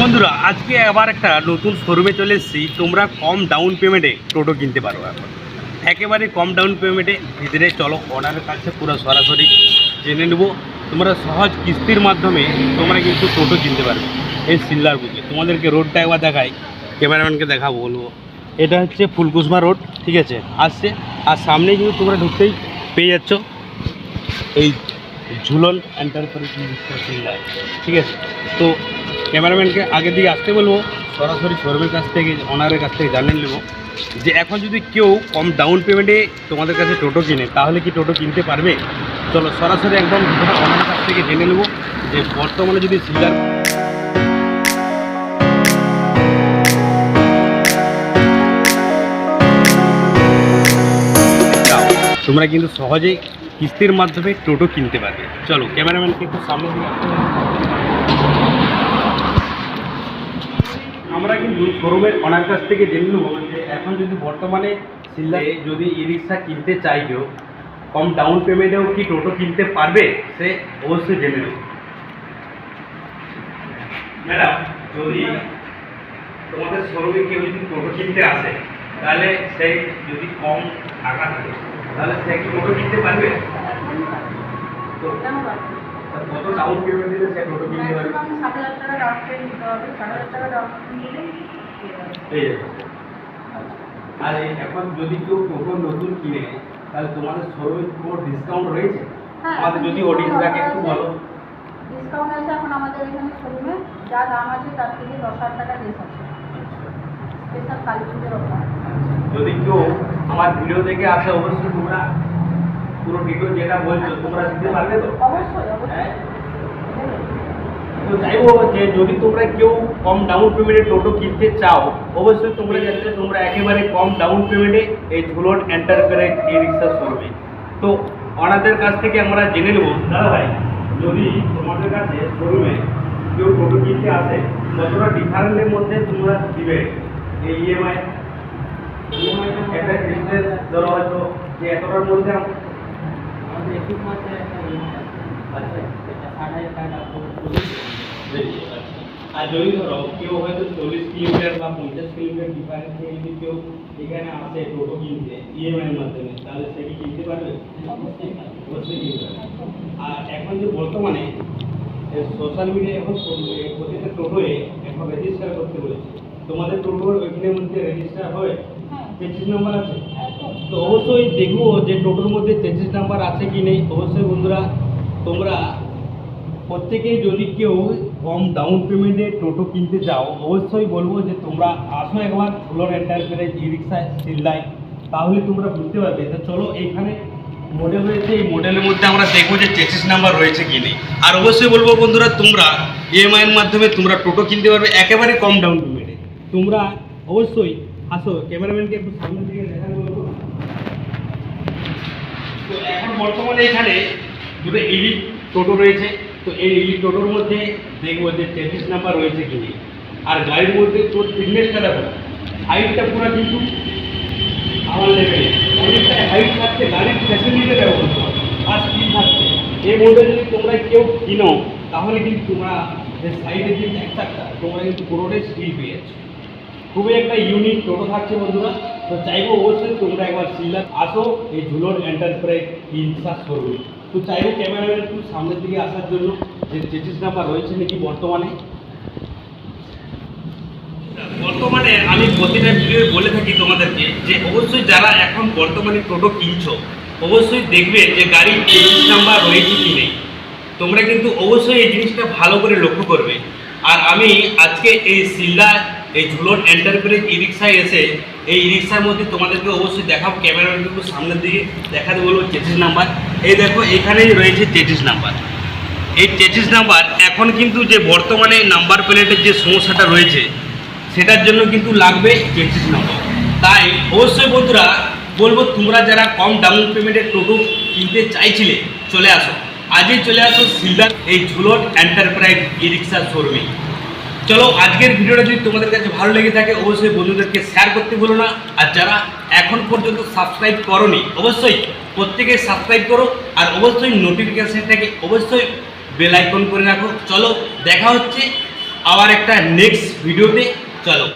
বন্ধুরা, আজকে আবার একটা নতুন শোরুমে চলে এসেছি। তোমরা কম ডাউন পেমেন্টে টোটো কিনতে পারো এখন। একেবারে কম ডাউন পেমেন্টে ভিতরে চলো ওনারের কাছে পুরো সরাসরি জেনে নেব। তোমরা সহজ কিস্তির মাধ্যমে তোমরা কিন্তু টোটো কিনতে পারবে এই সিল্লার বুকে তোমাদেরকে রোডটা একবার দেখাই ক্যামেরাম্যানকে দেখাবো, বলব। এটা হচ্ছে ফুলকুসমা রোড ঠিক আছে? আসছে। আর সামনে কিন্তু তোমরা ঢুকতেই পেয়ে যাচ্ছ এই ঝুলন এন্টারপ্রাইজ ঠিক আছে? তো ক্যামেরাম্যানকে আগে দিকে আসতে বলব, সরাসরি শোরুমের কাছ থেকে ওনারের কাছ থেকে জানিয়ে নেব যে এখন যদি কেউ কম ডাউন পেমেন্টে তোমাদের কাছে টোটো কিনে, তাহলে কি টোটো কিনতে পারবে? চলো সরাসরি একদম ওনার কাছ থেকে জেনে নেব যে বর্তমানে যদি সিলার তোমরা কিন্তু সহজেই কিস্তির মাধ্যমে টোটো কিনতে পারবে। চলো ক্যামেরাম্যানকে একটু সামনে দিকে আসতে বলব। আমরা কিন্তু শোরুমের ওনার কাছ থেকে জেনে নেব যে এখন যদি বর্তমানে সিল্লারে যদি ই রিক্সা কিনতে চাই কম ডাউন পেমেন্টেও কি টোটো কিনতে পারবে? সে অবশ্যই জেনে নেব। ম্যাডাম, যদি তোমাদের শোরুমে কেউ যদি টোটো কিনতে আসে, তাহলে সেই যদি কম টাকা থাকে, তাহলে সে কি টোটো কিনতে পারবে? কত ডাউন পেমেন্ট দিলে সে টোটো কিনতে পারবে সাত হাজার টাকা ডাউন পেমেন্ট দিতে হবে সাত হাজার টাকা ডাউন পেমেন্ট দেবে। আর এখন যদি কেউ টোটো নতুন কিনে তাহলে তোমাদের শোরুমে কোনো ডিসকাউন্ট রয়েছে? হ্যাঁ, আমাদের যদি অডিয়েন্সটাকে একটু বলো। ডিসকাউন্ট আছে এখন আমাদের এখানে শোরুমে যা দাম আছে তার থেকে দশ হাজার টাকা লেস আছে। স্পেশাল কালী পুজোর অফার যদি কেউ আমার ভিডিও দেখে আসে অবশ্যই তোমরা পুরো ডিটেল যেটা বলছো তোমরা দিতে পারবে তো? অবশ্যই হ্যাঁ? তো চাইব যে যদি তোমরা কেউ কম ডাউন পেমেন্টে টোটো কিনতে চাও অবশ্যই তোমরা যাতে তোমরা একেবারে কম ডাউন পেমেন্টে এই ঝুলন এন্টারপ্রাইজ ই রিক্সা চলবে তো ওনাদের কাছ থেকে আমরা জেনে নেব দাদা ভাই যদি তোমাদের কাছে শোরুমে কেউ টোটো কিনতে আসে কতটা ডিফারেন্টের মধ্যে তোমরা দিবে? এই ইএমআই ইএমআই একটা বিজনেস ধরো হয়তো যে এতটার মধ্যে চল্লিশ কিলোমিটার বা পঞ্চাশ কিলোমিটার ডিফারেন্স যদি কেউ আসে টোটো কিনতে মাধ্যমে তাহলে সে কিনতে পারবে অবশ্যই আর এখন যে বর্তমানে সোশ্যাল মিডিয়া এখন প্রতিটা টোটোয়ে এখন রেজিস্টার করতে বলেছে তোমাদের টোটোর ওইখানের মধ্যে রেজিস্টার হয় পঁচিশ নম্বর আছে তো অবশ্যই দেখব যে টোটোর মধ্যে তেত্রিশ নাম্বার আছে কি নেই। অবশ্যই বন্ধুরা, তোমরা প্রত্যেকেই যদি কেউ কম ডাউন পেমেন্টে টোটো কিনতে চাও, অবশ্যই বলব যে তোমরা আসো একবার ফ্লোর এন্টারপ্রাইজ ই রিক্সায় সিল্লায় তাহলে তোমরা বুঝতে পারবে। তো চলো এইখানে মডেল রয়েছে, এই মডেলের মধ্যে আমরা দেখব যে চেসিস নাম্বার রয়েছে কি নেই। আর অবশ্যই বলব বন্ধুরা, তোমরা ইএমআইয়ের মাধ্যমে তোমরা টোটো কিনতে পারবে একেবারে কম ডাউন পেমেন্টে তোমরা অবশ্যই আসো ক্যামেরাম্যানকে একটু সামনের দিকে বলব তো এখন বর্তমানে এখানে দুটো ইলিট টোটো রয়েছে। তো এই ইলিট টোটোর মধ্যে দেখব যে তেত্রিশ নাম্বার রয়েছে কি আর গাড়ির মধ্যে তোর ফিটনেসটা দেখো হাইটটা পুরো কিন্তু আমার লেভেলে অনেকটা হাইট থাকছে, গাড়ির ফ্যাসিলিটি দেখো আর স্পিড থাকছে। এই মধ্যে যদি তোমরা কেউ কিনো, তাহলে কিন্তু তোমরা যে সাইডে যে ট্যাক্সারটা তোমরা কিন্তু পুরোটাই স্পিড পেয়ে যাচ্ছ। খুবই একটা ইউনিক টোটো থাকছে বন্ধুরা। তো চাইব অবশ্যই তোমরা একবার সিলার আসো, এই ঝুলন এন্টারপ্রাইজ ইনসা শোরুম তো চাইব ক্যামেরাম্যান একটু সামনের দিকে আসার জন্য। যে চেচিস নাম্বার রয়েছে নাকি বর্তমানে? বর্তমানে আমি প্রতিটা ভিডিও বলে থাকি তোমাদেরকে যে অবশ্যই যারা এখন বর্তমানে টোটো কিনছো, অবশ্যই দেখবে যে গাড়ির চেচিস নাম্বার রয়েছে কি নেই। তোমরা কিন্তু অবশ্যই এই জিনিসটা ভালো করে লক্ষ্য করবে। আর আমি আজকে এই সিল্লা এই ঝুলন এন্টারপ্রাইজ ই রিক্সায় এসে এই ই রিক্সার মধ্যে তোমাদেরকে অবশ্যই দেখাবো। ক্যামেরাম্যান একটু সামনের দিকে দেখাতে বলব চেচিস নাম্বার। এই দেখো, এখানেই রয়েছে চেচিস নাম্বার। এই চেচিস নাম্বার এখন কিন্তু যে বর্তমানে নাম্বার প্লেটের যে সমস্যাটা রয়েছে, সেটার জন্য কিন্তু লাগবে চেচিস নাম্বার। তাই অবশ্যই বন্ধুরা বলব, তোমরা যারা কম ডাউন পেমেন্টের টোটো কিনতে চাইছিলে, চলে আসো। আজই চলে আসো সিলভার এই ঝুলন এন্টারপ্রাইজ ই রিক্সার শোরুমে চলো, আজকের ভিডিওটা যদি তোমাদের কাছে ভালো লেগে থাকে, অবশ্যই বন্ধুদেরকে শেয়ার করতে ভুলো না। আর যারা এখন পর্যন্ত সাবস্ক্রাইব করনি, অবশ্যই প্রত্যেকে সাবস্ক্রাইব করো, আর অবশ্যই নোটিফিকেশনটাকে অবশ্যই বেল আইকন করে রাখো। চলো, দেখা হচ্ছে আবার একটা নেক্সট ভিডিওতে চলো।